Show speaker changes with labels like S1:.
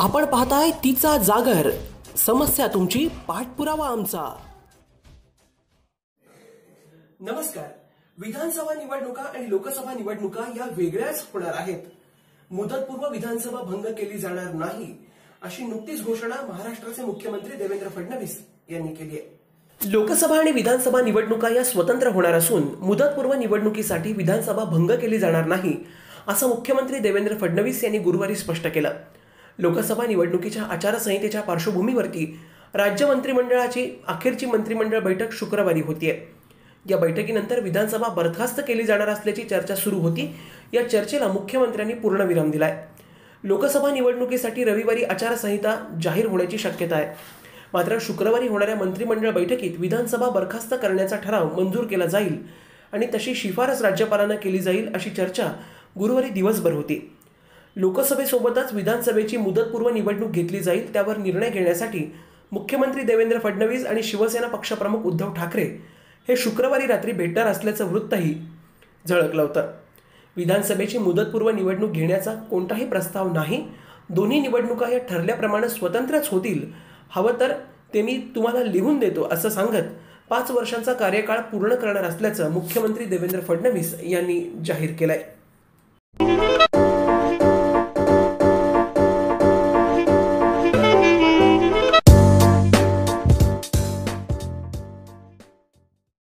S1: आपण पाहताय तिचा जागर. समस्या तुमची पाठपुरावा आमचा. नमस्कार. विधानसभा निवडणुका आणि लोकसभा निवडणुका या वेगळ्याच होणार आहेत. मुदतपूर्व विधानसभा भंग केली जाणार नाही अशी नुकतीच घोषणा महाराष्ट्राचे मुख्यमंत्री देवेंद्र फडणवीस यांनी केली आहे. लोकसभा आणि विधानसभा निवडणुका या स्वतंत्र होणार असून मुदतपूर्व निवडणुकीसाठी विधानसभा भंग केली जाणार नाही असं मुख्यमंत्री देवेंद्र फडणवीस यांनी गुरुवारी स्पष्ट केलं. लोकसभा निवडणुकीच्या आचारसंहितेच्या पार्श्वभूमीवरती राज्य मंत्रिमंडळाची अखेरची मंत्रिमंडळ बैठक शुक्रवारी होतीये. या बैठकीनंतर विधानसभा बरखास्त केली जाणार असल्याची चर्चा सुरू होती. या चर्चेला मुख्यमंत्र्यांनी पूर्णविराम दिलाय. लोकसभा निवडणुकीसाठी रविवारी आचारसंहिता जाहीर होण्याची शक्यता आहे. मात्र शुक्रवारी होणाऱ्या मंत्रिमंडळ बैठकीत विधानसभा बरखास्त करण्याचा ठराव मंजूर केला जाईल आणि तशी शिफारस राज्यपालांना केली जाईल अशी चर्चा गुरुवारी दिवसभर होती. लोकसभेसोबतच विधानसभेची मुदतपूर्व निवडणूक घेतली जाईल त्यावर निर्णय घेण्यासाठी मुख्यमंत्री देवेंद्र फडणवीस आणि शिवसेना पक्षप्रमुख उद्धव ठाकरे हे शुक्रवारी रात्री भेटणार असल्याचं वृत्तही झळकलं होतं. विधानसभेची मुदतपूर्व निवडणूक घेण्याचा कोणताही प्रस्ताव नाही. दोन्ही निवडणुका या ठरल्याप्रमाणे स्वतंत्रच होतील. हवं तर ते मी तुम्हाला लिहून देतो असं सांगत पाच वर्षांचा कार्यकाळ पूर्ण करणार असल्याचं मुख्यमंत्री देवेंद्र फडणवीस यांनी जाहीर केलं आहे